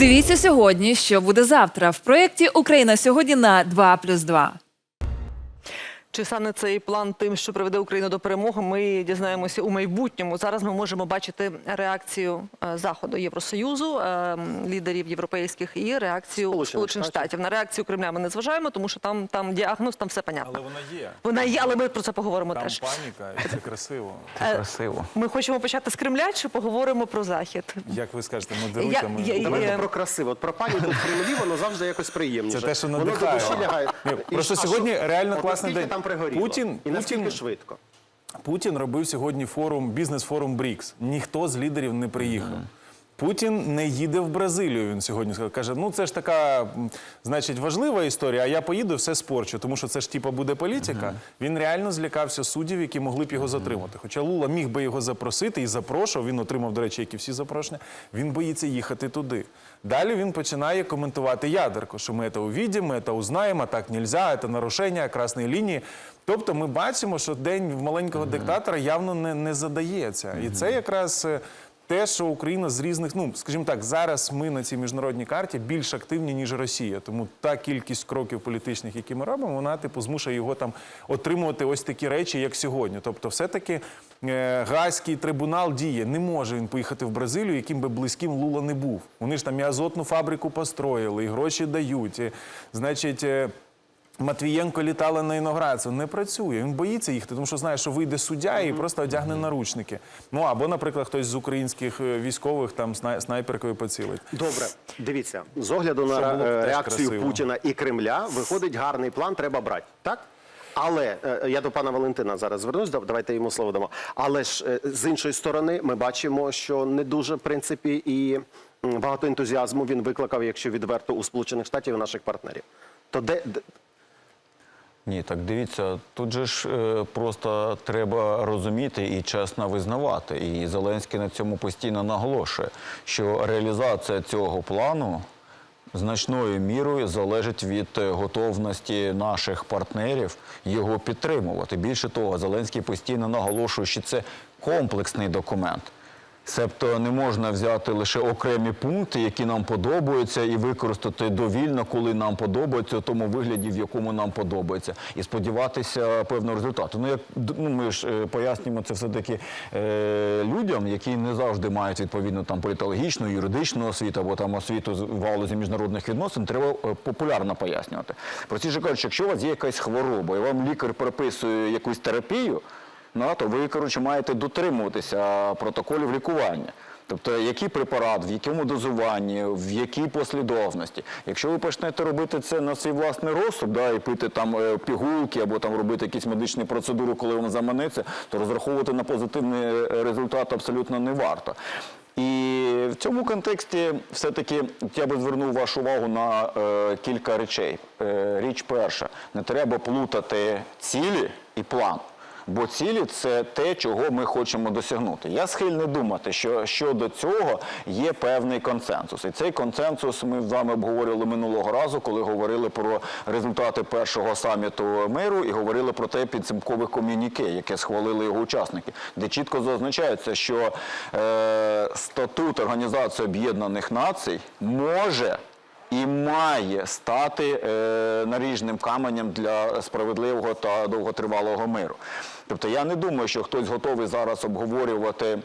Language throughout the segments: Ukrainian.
Дивіться сьогодні, що буде завтра в проєкті Україна сьогодні на 2 плюс 2. Чи стане цей план тим, що приведе Україну до перемоги? Ми дізнаємося у майбутньому. Зараз ми можемо бачити реакцію е, заходу Євросоюзу, е, лідерів європейських і реакцію Сполучених Штатів. На реакцію Кремля ми не зважаємо, тому що там там діагноз, там все понятно. Але вона є. Вона є, але ми про це поговоримо Там теж. паніка, і це красиво. Е, Красиво. Ми хочемо почати з Кремля, чи поговоримо про захід? Як ви скажете, Я- модеруйте ми. я- Давайте про красиво. От про паніку в Кремлі воно завжди якось приємніше. Це те, що Воно до надихає. душі лягає. Просто сьогодні реально класний день. Там пригоріло? Путін- І наскільки Путін- швидко? Путін робив сьогодні форум, бізнес-форум БРІКС. Ніхто з лідерів не приїхав. Путін не їде в Бразилію. Він сьогодні сказав, каже: ну це ж така, значить, важлива історія. А я поїду, все спорчу, тому що це ж типа буде політика. Він реально злякався суддів, які могли б його затримати. Хоча Лула міг би його запросити і запрошував. Він отримав, до речі, як і всі запрошення. Він боїться їхати туди. Далі він починає коментувати ядерку, що ми це увидимо, ми це узнаємо, так нельзя, це нарушення красної лінії. Тобто ми бачимо, що день в маленького диктатора явно не, не задається. І це якраз е, те, що Україна з різних, ну скажімо так, зараз ми на цій міжнародній карті більш активні, ніж Росія. Тому та кількість кроків політичних, які ми робимо, вона типу змушує його там отримувати ось такі речі, як сьогодні. Тобто, все-таки е, Гаазький трибунал діє. Не може він поїхати в Бразилію, яким би близьким Лула не був. Вони ж там і азотну фабрику построїли, і гроші дають. І, значить. е, Матвієнко літала на інаугурацію. Не працює. Він боїться їхати, тому що знає, що вийде суддя і просто одягне наручники. Ну або, наприклад, хтось з українських е, військових там снай- снайперкою поцілить. Добре, дивіться, з огляду на теж реакцію. Путіна і Кремля виходить гарний план, треба брати. Так? Але е, я до пана Валентина зараз звернусь, дав- давайте йому слово дамо. Але ж е, з іншої сторони, ми бачимо, що не дуже, в принципі, і багато ентузіазму він викликав, якщо відверто у Сполучених Штатів наших партнерів. То де Ні, так дивіться, тут же ж е, просто треба розуміти і чесно визнавати. І Зеленський на цьому постійно наголошує, що реалізація цього плану значною мірою залежить від е, готовності наших партнерів його підтримувати. Більше того, Зеленський постійно наголошує, що це комплексний документ. Себто не можна взяти лише окремі пункти, які нам подобаються, і використати довільно, коли нам подобається, у тому вигляді, в якому нам подобається, і сподіватися певного результату. Ну як ну, ми ж е, пояснюємо це все таки е, людям, які не завжди мають відповідну там політологічну, юридичну освіту або там освіту з- в галузі міжнародних відносин, треба е, популярно пояснювати. Простіше кажучи, якщо у вас є якась хвороба, і вам лікар прописує якусь терапію. Ну, то ви, коротше, маєте дотримуватися протоколів лікування. Тобто, який препарат, в якому дозуванні, в якій послідовності. Якщо ви почнете робити це на свій власний розсуд, да, і пити там е, пігулки або там робити якісь медичні процедури, коли вам заманеться, то розраховувати на позитивний е, результат абсолютно не варто. І в цьому контексті все-таки я би звернув вашу увагу на е, кілька речей. Е, річ перша, не треба плутати цілі і план. Бо цілі це те, чого ми хочемо досягнути. Я схильний думати, що щодо цього є певний консенсус. І цей консенсус ми з вами обговорювали минулого разу, коли говорили про результати першого саміту миру і говорили про те підсумкове ком'юніке, яке схвалили його учасники, де чітко зазначається, що е, статут Організації Об'єднаних Націй може і має стати е, наріжним каменем для справедливого та довготривалого миру. Тобто я не думаю, що хтось готовий зараз обговорювати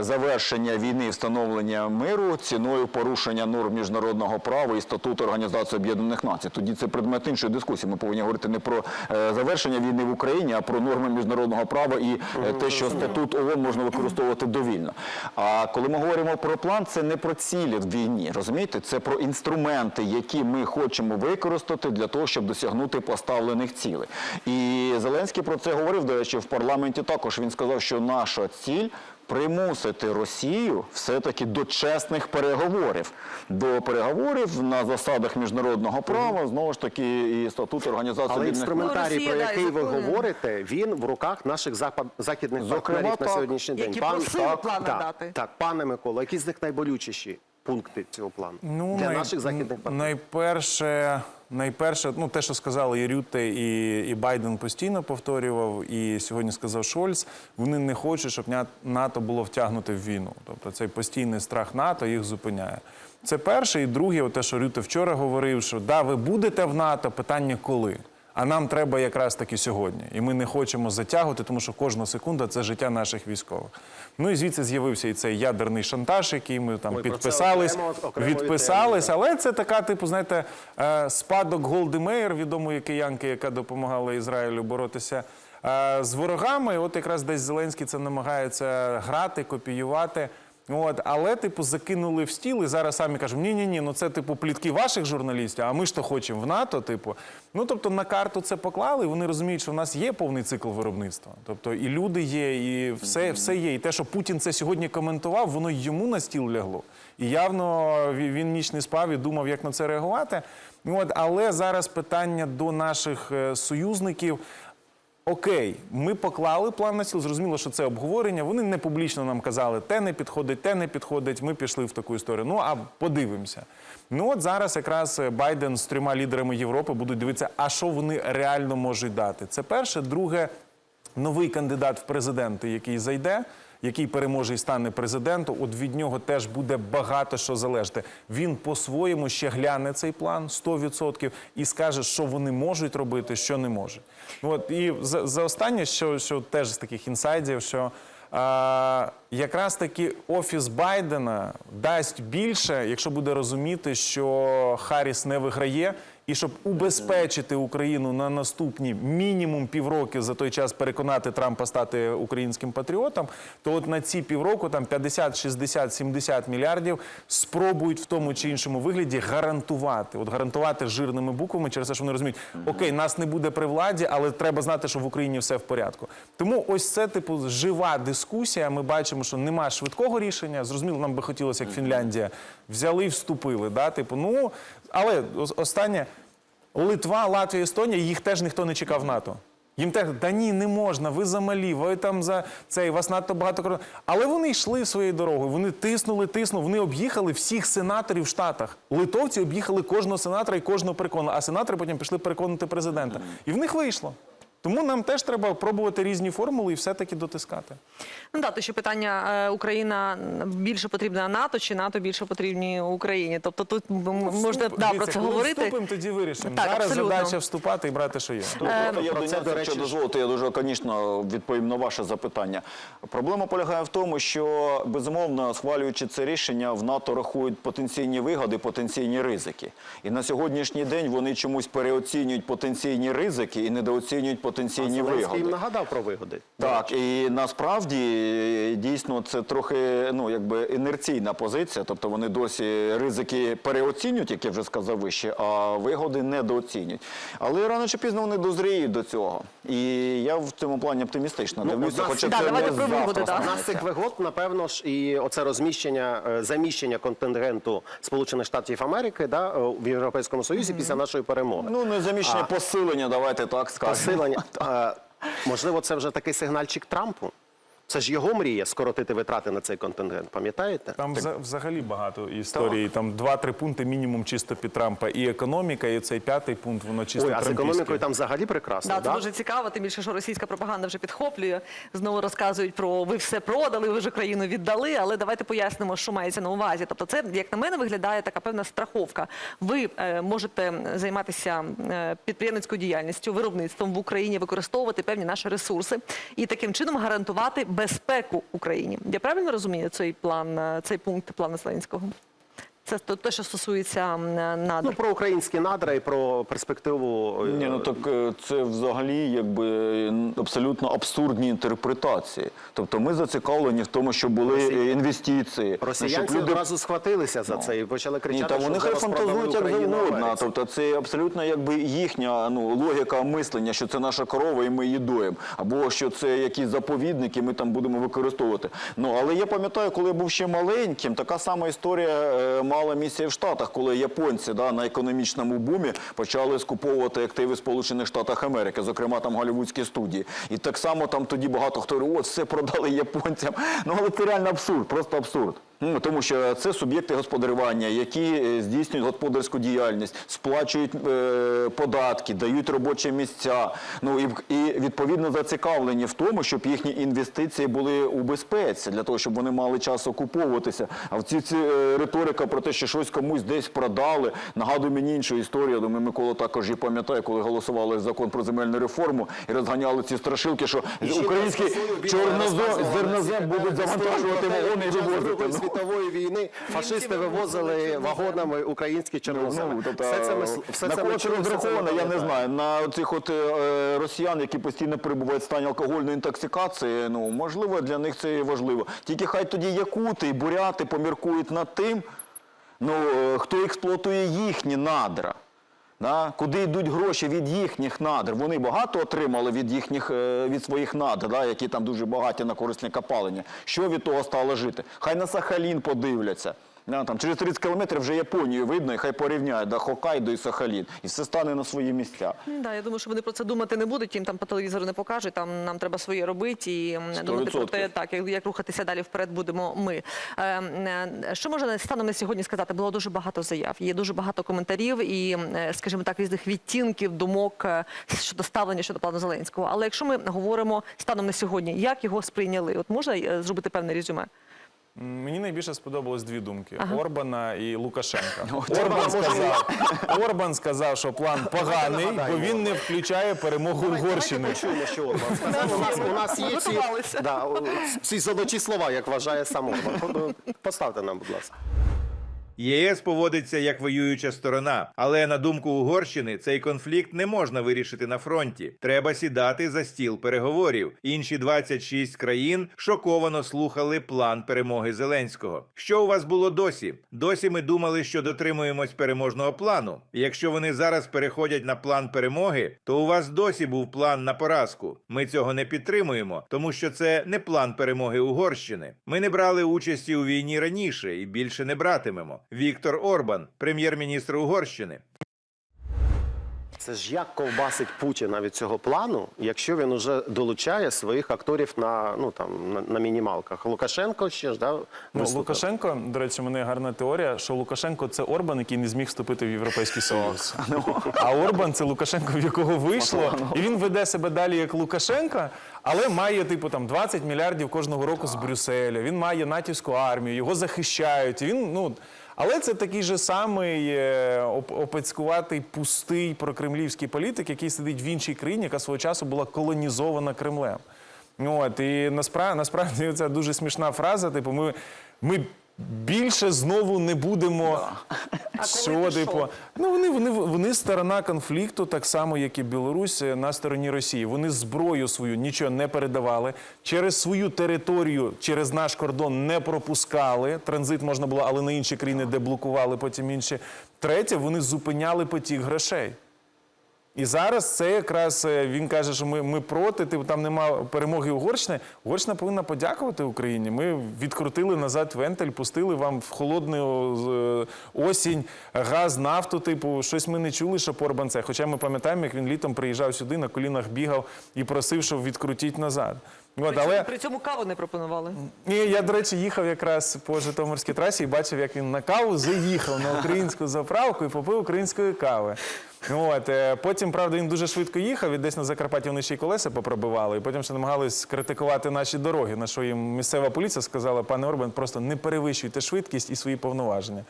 завершення війни і встановлення миру ціною порушення норм міжнародного права і статуту Організації Об'єднаних Націй. Тоді це предмет іншої дискусії. Ми повинні говорити не про е, завершення війни в Україні, а про норми міжнародного права і е, те, що статут ООН можна використовувати довільно. А коли ми говоримо про план, це не про цілі в війні, розумієте? Це про інструменти, які ми хочемо використати для того, щоб досягнути поставлених цілей. І Зеленський про це говорив, до речі, в парламенті також. Він сказав, що наша ціль примусити Росію все-таки до чесних переговорів. До переговорів на засадах міжнародного права, знову ж таки, і статут Організації Але інструментарій, про да, який ви закони. говорите, він в руках наших запад, західних Зокрема, партнерів на так. сьогоднішній день. Які просили плани так, дати. Так, пане Микола, які з них найболючіші пункти цього плану для най- наших західних партнерів? найперше, Найперше, ну те, що сказали і Рюте, і, і Байден постійно повторював, і сьогодні сказав Шольц, вони не хочуть, щоб НАТО було втягнуте в війну. Тобто цей постійний страх НАТО їх зупиняє. Це перше. І друге, те, що Рюте вчора говорив, що да, ви будете в НАТО, питання коли. А нам треба якраз таки сьогодні. І ми не хочемо затягувати, тому що кожна секунда це життя наших військових. Ну і звідси з'явився і цей ядерний шантаж, який ми там Ой, підписались, окремо- окремою відписались. Але це така, типу, знаєте, е, спадок Голди Меєр, відомої киянки, яка допомагала Ізраїлю боротися е, з ворогами. От якраз десь Зеленський це намагається грати, копіювати. От, але, типу, закинули в стіл і зараз самі кажуть, ні, ні, ні, ну це типу плітки ваших журналістів, а ми ж то хочемо в НАТО. Типу, ну тобто на карту це поклали. і Вони розуміють, що в нас є повний цикл виробництва. Тобто і люди є, і все, все є. І те, що Путін це сьогодні коментував, воно йому на стіл лягло. І явно він ніч не спав і думав, як на це реагувати. От, але зараз питання до наших е, союзників. Окей, ми поклали план на стіл, зрозуміло, що це обговорення. Вони не публічно нам казали, те не підходить, те не підходить. Ми пішли в таку історію. Ну а подивимося. Ну от зараз якраз е, Байден з трьома лідерами Європи будуть дивитися, а що вони реально можуть дати. Це перше. Друге, новий кандидат в президенти, який зайде. Який переможе і стане президентом, от від нього теж буде багато що залежати. Він по-своєму ще гляне цей план 100% і скаже, що вони можуть робити, що не можуть. От і за, за останнє, що, що теж з таких інсайдів, що а, якраз таки офіс Байдена дасть більше, якщо буде розуміти, що Харріс не виграє, і щоб убезпечити Україну на наступні мінімум півроки за той час переконати Трампа стати українським патріотом, то от на ці півроку там 50, 60, 70 мільярдів спробують в тому чи іншому вигляді гарантувати. От гарантувати жирними буквами через те, що вони розуміють, окей, нас не буде при владі, але треба знати, що в Україні все в порядку. Тому ось це типу жива дискусія. Ми бачимо, що нема швидкого рішення. Зрозуміло, нам би хотілося, як Фінляндія, взяли і вступили. Да? Типу, ну але ос- останнє Литва, Латвія, Естонія, їх теж ніхто не чекав НАТО. Їм теж, да ні, не можна, ви замалі, ви там за цей, вас надто багато кордонів. Але вони йшли своєю дорогою, вони тиснули, тиснули, вони об'їхали всіх сенаторів в Штатах. Литовці об'їхали кожного сенатора і кожного переконали, а сенатори потім пішли переконувати президента. І в них вийшло. Тому нам теж треба пробувати різні формули і все-таки дотискати. Ну да, то ще питання е, Україна більше потрібна НАТО чи НАТО більше потрібні Україні? Тобто тут м- можна да, про це говорити. Вступимо, тоді вирішимо. Так, Зараз абсолютно. задача вступати і брати, що є. Тут просто я про це, до речі, дозволите, я дуже лаконічно відповім на ваше запитання. Проблема полягає в тому, що безумовно, схвалюючи це рішення, в НАТО рахують потенційні вигоди, потенційні ризики. І на сьогоднішній день вони чомусь переоцінюють потенційні ризики і недооцінюють потенційні Зеленський вигоди. їм нагадав про вигоди. Так, і насправді е, дійсно це трохи ну якби інерційна позиція. Тобто вони досі ризики переоцінюють, як я вже сказав вище, а вигоди недооцінюють. Але рано чи пізно вони дозріють до цього. І я в цьому плані оптимістично дивлюся, одна хоча Да, це давайте не про вигоди, завтра так. Одна цих вигод, напевно ж, і оце розміщення, е, заміщення контингенту Сполучених Штатів Америки да, е, в Європейському Союзі після нашої перемоги. Ну, не заміщення посилення, давайте так скажемо. Посилення. Е, Можливо, це вже такий сигнальчик Трампу. Це ж його мрія скоротити витрати на цей контингент, пам'ятаєте? Там вза- взагалі багато історій. Там два-три пункти мінімум чисто під Трампа. І економіка, і цей п'ятий пункт, воно чисто Ой, а з економікою там взагалі прекрасно. Да, це дуже цікаво, тим більше, що російська пропаганда вже підхоплює. Знову розказують про ви все продали, ви вже країну віддали. Але давайте пояснимо, що мається на увазі. Тобто, це як на мене виглядає така певна страховка. Ви е, можете займатися е, підприємницькою діяльністю, виробництвом в Україні, використовувати певні наші ресурси і таким чином гарантувати безпеку Україні. Я правильно розумію цей план, е, цей пункт плану Зеленського? Це те, що стосується надр. Ну, про українські надра і про перспективу. е, Ні, ну так е, це взагалі якби абсолютно абсурдні інтерпретації. Тобто ми зацікавлені в тому, щоб були Росі- е, інвестиції. Росіянці люди одразу схватилися за це і почали Ні, кричати, та що вони хай фантазують як завгодно. Тобто це абсолютно якби їхня ну, логіка мислення, що це наша корова і ми її доїмо. Або що це якісь заповідники, ми там будемо використовувати. Ну, але я пам'ятаю, коли я був ще маленьким, така сама історія мала місце місія в Штатах, коли японці да, на економічному бумі почали скуповувати активи Сполучених Штатів Америки, зокрема там голівудські студії. І так само там тоді багато хто говорив, от все продали японцям. Ну але це реально абсурд, просто абсурд. Ну, тому що це суб'єкти господарювання, які е, здійснюють господарську діяльність, сплачують е, податки, дають робочі місця. Ну і, і відповідно зацікавлені в тому, щоб їхні інвестиції були у безпеці, для того, щоб вони мали час окуповуватися. А в ці, ці е, риторика про те, що щось комусь десь продали, нагадує мені іншу історію. Думаю, Микола також і пам'ятає, коли голосували закон про земельну реформу і розганяли ці страшилки, що українські чорнозозернозем будуть завантажувати вагони і вивозити. Ну. світової війни фашисти вивозили вагонами українські чорноземи. Ну, тобто, все це ми все на це ми чули, все це ми я не знаю. На цих от е, росіян, які постійно перебувають в стані алкогольної інтоксикації, ну можливо, для них це і важливо. Тільки хай тоді якути і буряти поміркують над тим, ну е, хто експлуатує їхні надра. Да? Куди йдуть гроші від їхніх надр? Вони багато отримали від їхніх е, від своїх надр, да? які там дуже багаті на корисне копалення. Що від того стало жити? Хай на Сахалін подивляться. Да, там, через 30 кілометрів вже Японію видно, і хай порівняють да, Хоккайдо і Сахалін. І все стане на свої місця. Да, я думаю, що вони про це думати не будуть. Їм там по телевізору не покажуть. Там нам треба своє робити і м, думати про те, так як, як рухатися далі вперед будемо ми. Е, е, що можна станом на сьогодні сказати? Було дуже багато заяв. Є дуже багато коментарів і, е, скажімо так, різних відтінків, думок е, щодо ставлення щодо плану Зеленського. Але якщо ми говоримо станом на сьогодні, як його сприйняли? От можна е, зробити певне резюме? Мені найбільше сподобалось дві думки: Орбана і Лукашенка. Орбан Орбан сказав, Орбан сказав, що план поганий, бо він не включає перемогу Угорщини. Давайте почуємо, що Орбан сказав. У нас, у нас є ці, да, ці золоті слова, як вважає сам Орбан. Поставте нам, будь ласка. ЄС поводиться як воююча сторона, але на думку Угорщини цей конфлікт не можна вирішити на фронті. Треба сідати за стіл переговорів. Інші 26 країн шоковано слухали план перемоги Зеленського. Що у вас було досі? Досі ми думали, що дотримуємось переможного плану. Якщо вони зараз переходять на план перемоги, то у вас досі був план на поразку. Ми цього не підтримуємо, тому що це не план перемоги Угорщини. Ми не брали участі у війні раніше і більше не братимемо. Віктор Орбан, прем'єр-міністр Угорщини. Це ж як ковбасить Путіна від цього плану, якщо він уже долучає своїх акторів на, ну, там, на, на мінімалках. Лукашенко ще ж, да? Ну. Лукашенко, до речі, у мене гарна теорія, що Лукашенко це Орбан, який не зміг вступити в Європейський Союз. А Орбан це Лукашенко, в якого вийшло, і він веде себе далі як Лукашенка, але має типу там 20 мільярдів кожного року з Брюсселя. Він має натівську армію, його захищають. і Він ну. Але це такий же самий е, опецькуватий, пустий прокремлівський політик, який сидить в іншій країні, яка свого часу була колонізована Кремлем. От, і насправді, насправді це дуже смішна фраза. Типу, ми, ми більше знову не будемо. Що, типу, ну вони, вони, вони сторона конфлікту, так само, як і Білорусь е, на стороні Росії. Вони зброю свою нічого не передавали. Через свою територію, через наш кордон не пропускали. Транзит можна було, але на інші країни, де блокували потім інші. Третє, вони зупиняли потік грошей. І зараз це якраз е, він каже, що ми, ми проти, типу, там нема перемоги Угорщини. Угорщина повинна подякувати Україні. Ми відкрутили назад вентиль, пустили вам в холодну е, осінь газ, нафту. Типу, щось ми не чули, що Орбан це. Хоча ми пам'ятаємо, як він літом приїжджав сюди, на колінах бігав і просив, щоб відкрутіть назад. От, При, але при цьому каву не пропонували. ні, я, до речі, їхав якраз по Житомирській трасі і бачив, як він на каву заїхав на українську заправку і попив української кави. От, е, потім, правда, він дуже швидко їхав, і десь на Закарпатті вони ще й колеса попробивали, і потім ще намагались критикувати наші дороги, на що їм місцева поліція сказала, пане Орбан, просто не перевищуйте швидкість і свої повноваження.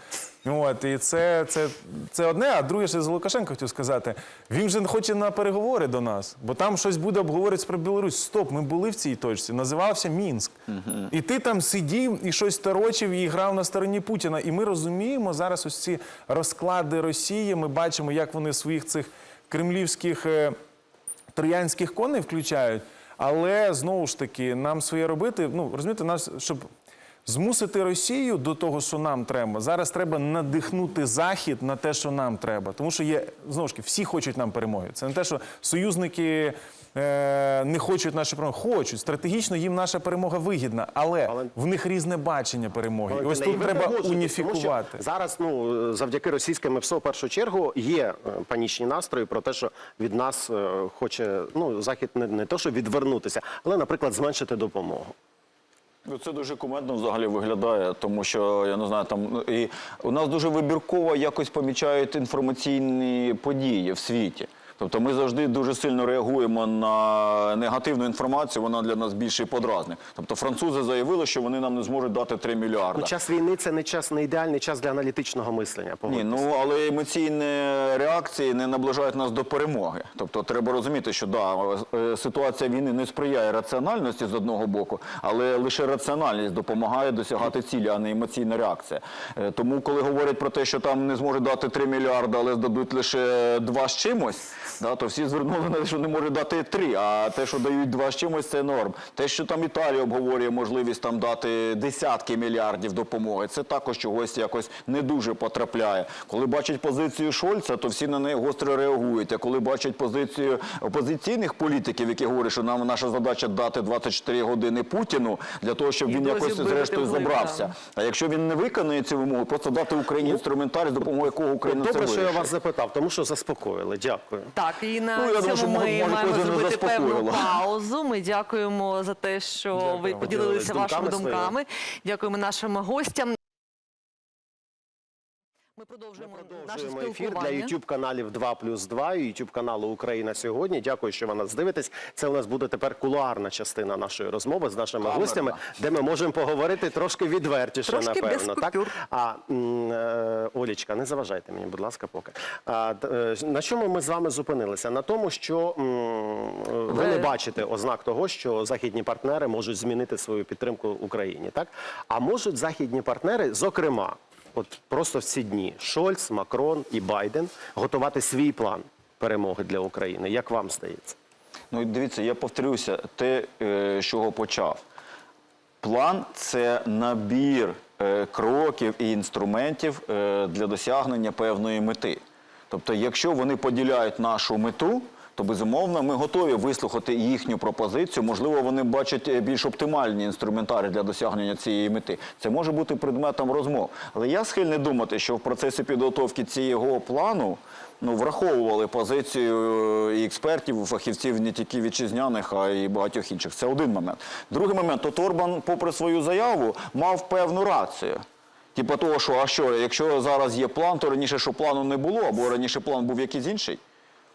От, і це, це, це одне, а друге, ще за Лукашенко хотів сказати, він вже хоче на переговори до нас, бо там щось буде обговорюватися про Білорусь. Стоп, ми були в цій точці, називався Мінськ. І ти там сидів і щось торочив і грав на стороні Путіна. І ми розуміємо зараз ось ці розклади Росії. Ми бачимо, як вони своїх цих кремлівських е, троянських коней включають. Але знову ж таки, нам своє робити. Ну розумієте, нас щоб змусити Росію до того, що нам треба. Зараз треба надихнути Захід на те, що нам треба. Тому що є знову ж таки, всі хочуть нам перемоги. Це не те, що союзники. е, Не хочуть наші перемоги, хочуть стратегічно їм наша перемога вигідна, але, Але- в них різне бачення перемоги. І ось і тут треба погоджуєтесь, тому уніфікувати. Зараз, ну завдяки російським МСО, в першу чергу, є е, панічні настрої про те, що від нас е, хоче ну захід не, не то, що відвернутися, але, наприклад, зменшити допомогу. Ну, це дуже кумедно взагалі виглядає, тому що я не знаю, там ну, і у нас дуже вибірково якось помічають інформаційні події в світі. Тобто ми завжди дуже сильно реагуємо на негативну інформацію, вона для нас більший подразник. Тобто французи заявили, що вони нам не зможуть дати 3 мільярди. Ну, час війни це не час, не ідеальний час для аналітичного мислення. Ні, ну але емоційні реакції не наближають нас до перемоги. Тобто треба розуміти, що да, е, ситуація війни не сприяє раціональності з одного боку, але лише раціональність допомагає досягати цілі, а не емоційна реакція. Е, Тому, коли говорять про те, що там не зможуть дати 3 мільярди, але здадуть лише 2 з чимось, да, то всі звернули на те, що не можуть дати 3, а те, що дають 2 з чимось, це норм. Те, що там Італія обговорює можливість там дати десятки мільярдів допомоги, це також чогось якось не дуже потрапляє. Коли бачать позицію Шольца, то всі на неї гостро реагують. А коли бачать позицію опозиційних політиків, які говорять, що нам наша задача дати 24 години Путіну для того, щоб І він якось зрештою забрався. да. А якщо він не виконує цю вимогу, просто дати Україні інструментарій, з допомогою якого Україна це Добре, що я вас запитав, тому що заспокоїли. Дякую. Так, і на Ну, я думаю, цьому ми може, маємо когось не зробити певну заспокоїло. паузу. Ми дякуємо за те, що ви Дякуємо. поділилися вашими думками думками. Дякуємо нашим гостям. Ми продовжуємо, наше Продовжуємо ефір для youtube каналів 2 плюс 2 і youtube каналу Україна сьогодні. Дякую, що ви нас дивитесь. Це у нас буде тепер кулуарна частина нашої розмови з нашими Камерна. гостями, де ми можемо поговорити трошки відвертіше, Трошки без напевно. Так? А е, Олічка, не заважайте мені, будь ласка, поки. А, е, на чому ми з вами зупинилися? На тому, що м, ви Ви- не бачите ознак того, що західні партнери можуть змінити свою підтримку Україні, так? А можуть західні партнери, зокрема, от просто в ці дні Шольц, Макрон і Байден готувати свій план перемоги для України. Як вам здається? Ну дивіться, я повторюся, те, е, з чого почав. План це набір е, кроків і інструментів е, для досягнення певної мети. Тобто, якщо вони поділяють нашу мету, то безумовно ми готові вислухати їхню пропозицію. Можливо, вони бачать е, більш оптимальні інструментарі для досягнення цієї мети. Це може бути предметом розмов. Але я схильний думати, що в процесі підготовки цього плану ну, враховували позицію е, і експертів, і фахівців не тільки вітчизняних, а й багатьох інших. Це один момент. Другий момент, от Орбан, попри свою заяву, мав певну рацію. Типа того, що а що, якщо зараз є план, то раніше що плану не було, або раніше план був якийсь інший.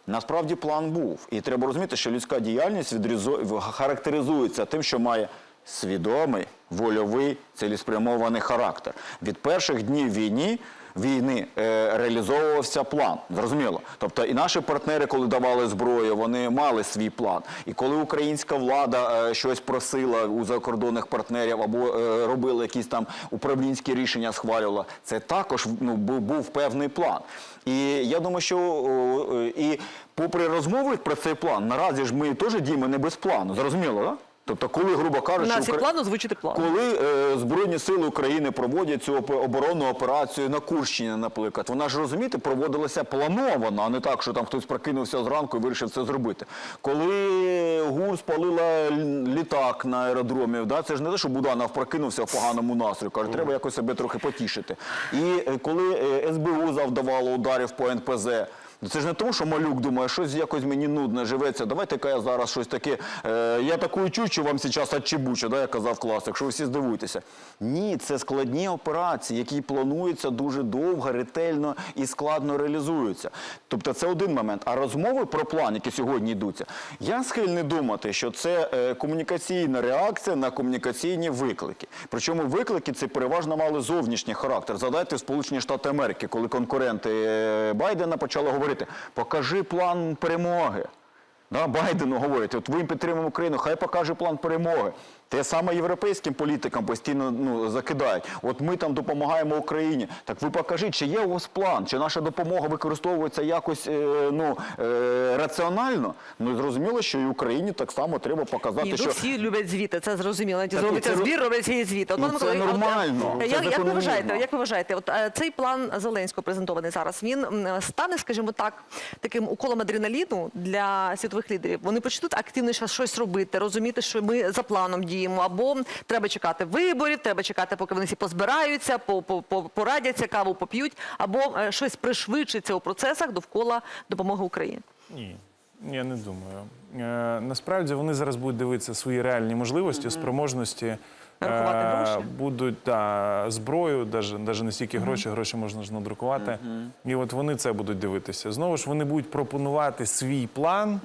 Насправді план був. І треба розуміти, що людська діяльність відрізу... характеризується тим, що має свідомий, вольовий, цілеспрямований характер. Від перших днів війни, війни е, реалізовувався план. Зрозуміло. Тобто і наші партнери, коли давали зброю, вони мали свій план. І коли українська влада е, щось просила у закордонних партнерів або е, робила якісь там управлінські рішення, схвалювала, це також ну, був, був певний план. І я думаю, що і попри розмови про цей план, наразі ж ми теж діємо не без плану. Зрозуміло, так? Тобто, коли, грубо кажучи, нас є Укра- план озвучити план. коли е, Збройні сили України проводять цю оп- оборонну операцію на Курщині, наприклад, вона ж розумієте, проводилася плановано, а не так, що там хтось прокинувся зранку і вирішив це зробити. Коли ГУР спалила літак на аеродромі, да, це ж не те, що Буданов прокинувся в поганому настрою, каже, треба якось себе трохи потішити. І е, коли е, СБУ завдавало ударів по НПЗ. Ну, Це ж не тому, що малюк думає, щось якось мені нудно живеться. Давайте-ка я зараз щось таке. Е, я таку чучу вам зараз отчебучу, да, як казав класик, що ви всі здивуєтеся. Ні, це складні операції, які плануються дуже довго, ретельно і складно реалізуються. Тобто це один момент. А розмови про план, які сьогодні йдуться, я схильний думати, що це е, комунікаційна реакція на комунікаційні виклики. Причому виклики ці переважно мали зовнішній характер. Задайте в Сполучені Штати Америки, коли конкуренти е, Байдена почали говорити, покажи план перемоги. Да, Байдену говорить, от ви підтримуємо Україну, хай покаже план перемоги. Те саме європейським політикам постійно ну, закидають. От ми там допомагаємо Україні. Так ви покажіть, чи є у вас план, чи наша допомога використовується якось е, ну, е, раціонально. Ну зрозуміло, що і Україні так само треба показати, Ні, ну що всі люблять звіти, це зрозуміло. Навіть Так, зробиться це- збір, роблять свій звіт. От, Ну, пане це Миколо, от, е, це Як, як ви закономірно. вважаєте, як ви вважаєте, от е, цей план Зеленського презентований зараз, він м, стане, скажімо так, таким уколом адреналіну для світових лідерів. Вони почнуть активніше щось робити, розуміти, що ми за планом діємо, або треба чекати виборів, треба чекати, поки вони всі позбираються, по, по, по, порадяться, каву поп'ють, або е, щось пришвидшиться у процесах довкола допомоги Україні. Ні, я не думаю. Е, насправді вони зараз будуть дивитися свої реальні можливості, спроможності Е. Будуть да, зброю, навіть, навіть не стільки гроші, гроші можна ж надрукувати. І от вони це будуть дивитися. Знову ж вони будуть пропонувати свій план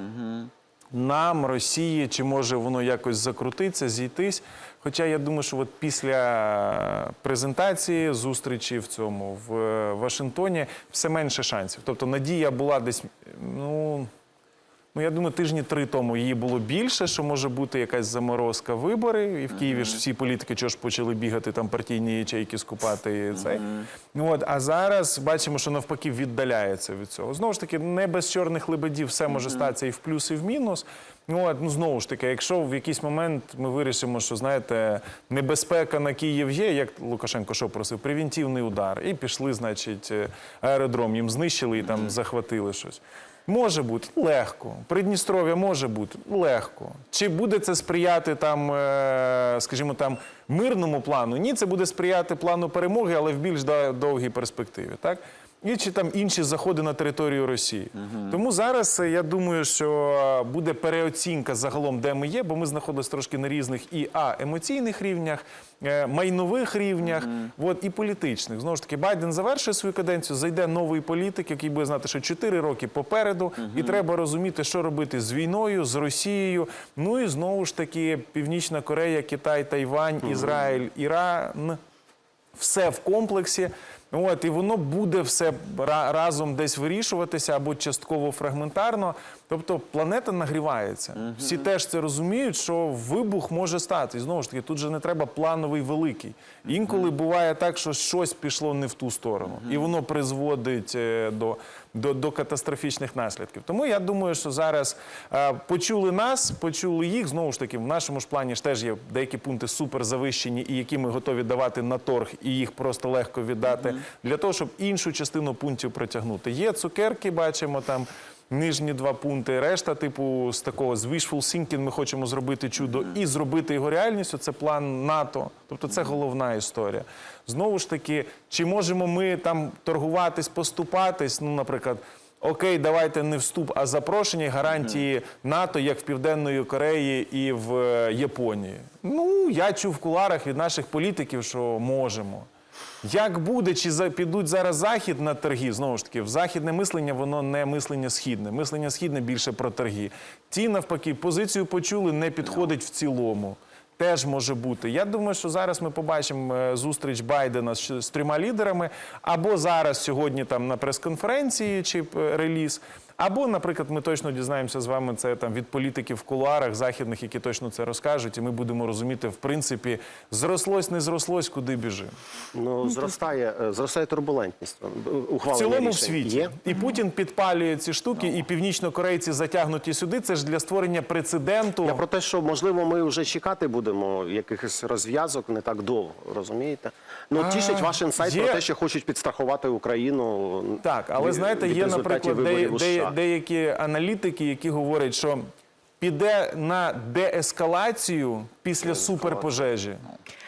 нам, Росії, чи може воно якось закрутиться, зійтись. Хоча я думаю, що от після презентації зустрічі в цьому в е, Вашингтоні все менше шансів. Тобто надія була десь, ну. Ну, я думаю, тижні три тому її було більше, що може бути якась заморозка вибори. І в Києві ж всі політики чого ж почали бігати там партійні ячейки скупати цей. Ну, От, а зараз бачимо, що навпаки віддаляється від цього. Знову ж таки, не без чорних лебедів все може статися і в плюс, і в мінус. Ну, от, ну знову ж таки, якщо в якийсь момент ми вирішимо, що знаєте, небезпека на Київ є, як Лукашенко що просив, превентивний удар, і пішли, значить, аеродром їм знищили і там захватили щось. Може бути легко. Придністров'я може бути легко. Чи буде це сприяти там, е, скажімо, там мирному плану? Ні, це буде сприяти плану перемоги, але в більш довгій перспективі. Так? І чи там інші заходи на територію Росії. Тому зараз е, я думаю, що е, буде переоцінка загалом, де ми є, бо ми знаходимося трошки на різних і а емоційних рівнях, е, майнових рівнях, от, і політичних. Знову ж таки, Байден завершує свою каденцію, зайде новий політик, який буде знати, що 4 роки попереду, і треба розуміти, що робити з війною, з Росією. Ну і знову ж таки, Північна Корея, Китай, Тайвань, Ізраїль, Іран все в комплексі. От, і воно буде все ра- разом десь вирішуватися або частково фрагментарно. Тобто планета нагрівається. Всі теж це розуміють, що вибух може стати. І знову ж таки, тут же не треба плановий великий. Інколи буває так, що щось пішло не в ту сторону, і воно призводить е, до, до, до катастрофічних наслідків. Тому я думаю, що зараз е, почули нас, почули їх. Знову ж таки, в нашому ж плані ж теж є деякі пункти суперзавищені, і які ми готові давати на торг, і їх просто легко віддати для того, щоб іншу частину пунктів протягнути. Є цукерки, бачимо там. Нижні два пункти, решта, типу, з такого з wishful thinking ми хочемо зробити чудо і зробити його реальністю. Це план НАТО. Тобто це головна історія. Знову ж таки, чи можемо ми там торгуватись, поступатись? Ну, наприклад, окей, давайте не вступ, а запрошення гарантії НАТО, як в Південної Кореї і в е, Японії. Ну, я чув в куларах від наших політиків, що можемо. Як буде, чи підуть зараз захід на торги? Знову ж таки, в західне мислення воно не мислення східне. Мислення східне більше про торги. Ті, навпаки, позицію почули, не підходить в цілому. Теж може бути. Я думаю, що зараз ми побачимо е, зустріч Байдена з, з трьома лідерами, або зараз сьогодні там на прес-конференції чи е, реліз. Або, наприклад, ми точно дізнаємося з вами це там від політиків в кулуарах західних, які точно це розкажуть, і ми будемо розуміти, в принципі, зрослось, не зрослось, куди біжимо. Ну, зростає, е, зростає турбулентність. е, В Ухвалення цілому в світі. Є? І Путін підпалює ці штуки, і північнокорейці затягнуті сюди. Це ж для створення прецеденту. Я про те, що можливо ми вже чекати будемо якихось розв'язок не так довго, розумієте? Ну тішить ваш інсайт є- про те, що хочуть підстрахувати Україну. Так, але від- знаєте, від є, наприклад, де, де. Деякі аналітики, які говорять, що піде на деескалацію після суперпожежі.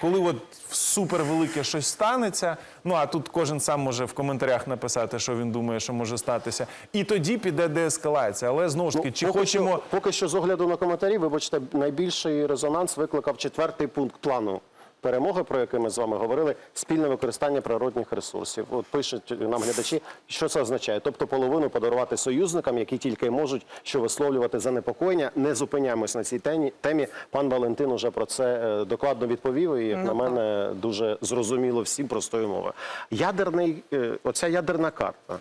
Коли от супервелике щось станеться, ну а тут кожен сам може в коментарях написати, що він думає, що може статися. І тоді піде деескалація. Але знову ж таки, чи Ну, поки хочемо. що, поки що з огляду на коментарі, вибачте, найбільший резонанс викликав четвертий пункт плану перемоги, про який ми з вами говорили, спільне використання природних ресурсів. От пишуть нам глядачі, що це означає. Тобто половину подарувати союзникам, які тільки можуть що висловлювати занепокоєння. Не зупиняємось на цій темі. Пан Валентин уже про це е, докладно відповів. І як на мене дуже зрозуміло всім простою мовою. Ядерний, е, оця ядерна карта.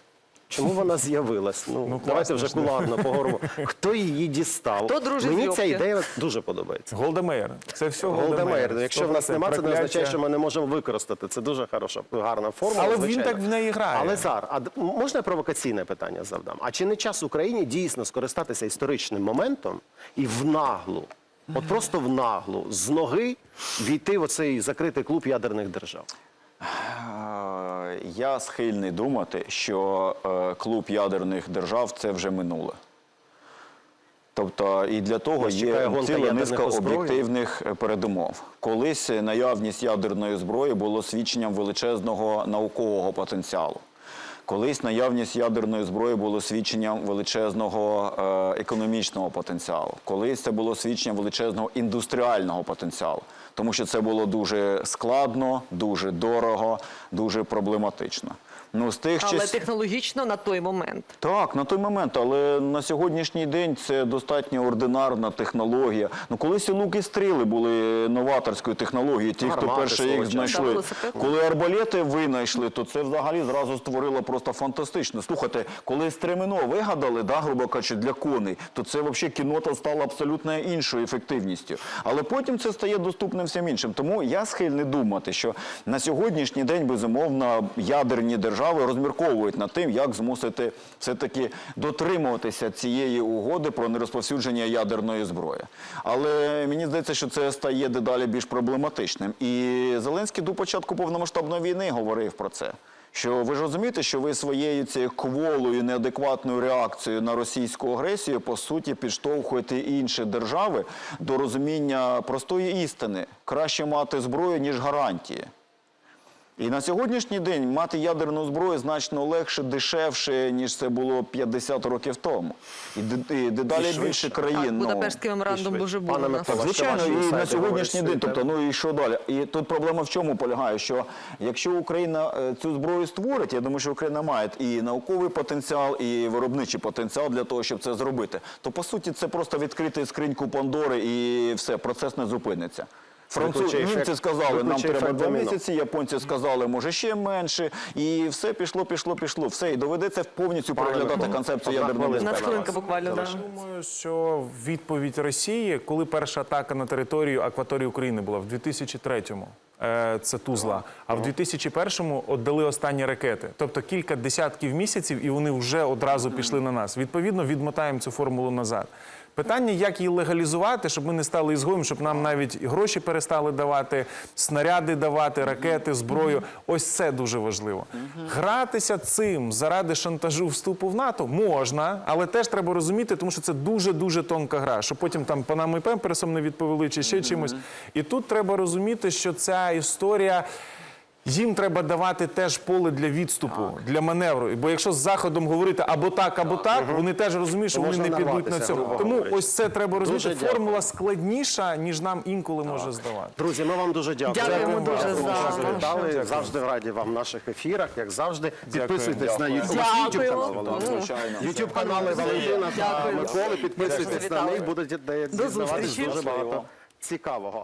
Чому вона з'явилась? Ну, давайте класно вже куларно поговоримо. Хто її дістав? Хто дружить Мені ця ідея дуже подобається. Голда Меєр. Це все Меєр. Меїр. Якщо в нас 100% немає, це не означає, що ми не можемо використати. Це дуже хороша, гарна формула. Але він так в неї грає. Але Зар, а можна я провокаційне питання завдам? А чи не час Україні дійсно скористатися історичним моментом і в наглу, от просто в наглу, з ноги війти в оцей закритий клуб ядерних держав? Е, Я схильний думати, що е, клуб ядерних держав це вже минуле. Тобто і для того Нас є ціла низка об'єктивних е, передумов. Колись наявність ядерної зброї було свідченням величезного наукового потенціалу. Колись наявність ядерної зброї було свідченням величезного е, економічного потенціалу. Колись це було свідченням величезного індустріального потенціалу, тому що це було дуже складно, дуже дорого, дуже проблематично. Ну, з тих Але час- технологічно на той момент. так, на той момент, але на сьогоднішній день це достатньо ординарна технологія. Ну, колись і луки стріли були новаторською технологією, ті, хто Гармати перші свого їх часу. знайшли. Велосипед. Коли арбалети винайшли, то це взагалі зразу створило просто фантастично. Слухайте, коли стремено вигадали, да, грубо кажучи, для коней, то це взагалі кінота стала абсолютно іншою ефективністю. Але потім це стає доступним всім іншим. Тому я схильний думати, що на сьогоднішній день, безумовно, ядерні держави розмірковують над тим, як змусити все-таки дотримуватися цієї угоди про нерозповсюдження ядерної зброї. Але мені здається, що це стає дедалі більш проблематичним. І Зеленський до початку повномасштабної війни говорив про це. Що ви ж розумієте, що ви своєю цією кволою неадекватною реакцією на російську агресію по суті підштовхуєте інші держави до розуміння простої істини: краще мати зброю ніж гарантії. І на сьогоднішній день мати ядерну зброю значно легше, дешевше, ніж це було 50 років тому. І, дедалі більше країн. Так, ну, Будапештський меморандум дуже був Пане. Микола, звичайно, і на сьогоднішній день, тобто, ну і що далі? І тут проблема в чому полягає? Що якщо Україна е, цю зброю створить, я думаю, що Україна має і науковий потенціал, і виробничий потенціал для того, щоб це зробити, то по суті це просто відкрити скриньку Пандори і все, процес не зупиниться. Французи німці сказали, нам треба два місяці. Японці сказали, може ще менше, і все пішло, пішло, пішло. Все, і доведеться повністю переглядати концепцію ядерної безпеки. хвилинка буквально. Да. Думаю, що відповідь Росії, коли перша атака на територію акваторії України була в 2003-му, е, це Тузла, а в 2001-му віддали останні ракети. Тобто кілька десятків місяців, і вони вже одразу пішли на нас. Відповідно, відмотаємо цю формулу назад. Питання, як її легалізувати, щоб ми не стали ізгоєм, щоб нам навіть гроші перестали давати, снаряди давати, ракети, зброю. Ось це дуже важливо. Гратися цим заради шантажу вступу в НАТО можна, але теж треба розуміти, тому що це дуже дуже тонка гра. Щоб потім там панами пемперсом не відповіли чи ще чимось. І тут треба розуміти, що ця історія. Їм треба давати теж поле для відступу, для маневру. Бо якщо з заходом говорити або так, або так, вони теж розуміють, що вони не підуть на цьому. Тому ось це треба розуміти. Дуже дякую. Формула складніша, ніж нам інколи може здавати. Друзі, ми вам дуже дякуємо. Дякуємо дуже за. Завжди раді вам в наших ефірах, як завжди. Підписуйтесь на Дякую. YouTube, YouTube Дякую. канал Валентина. YouTube канали Валентина та Миколи. Підписуйтесь на них, будете До дізнаватись дуже багато цікавого.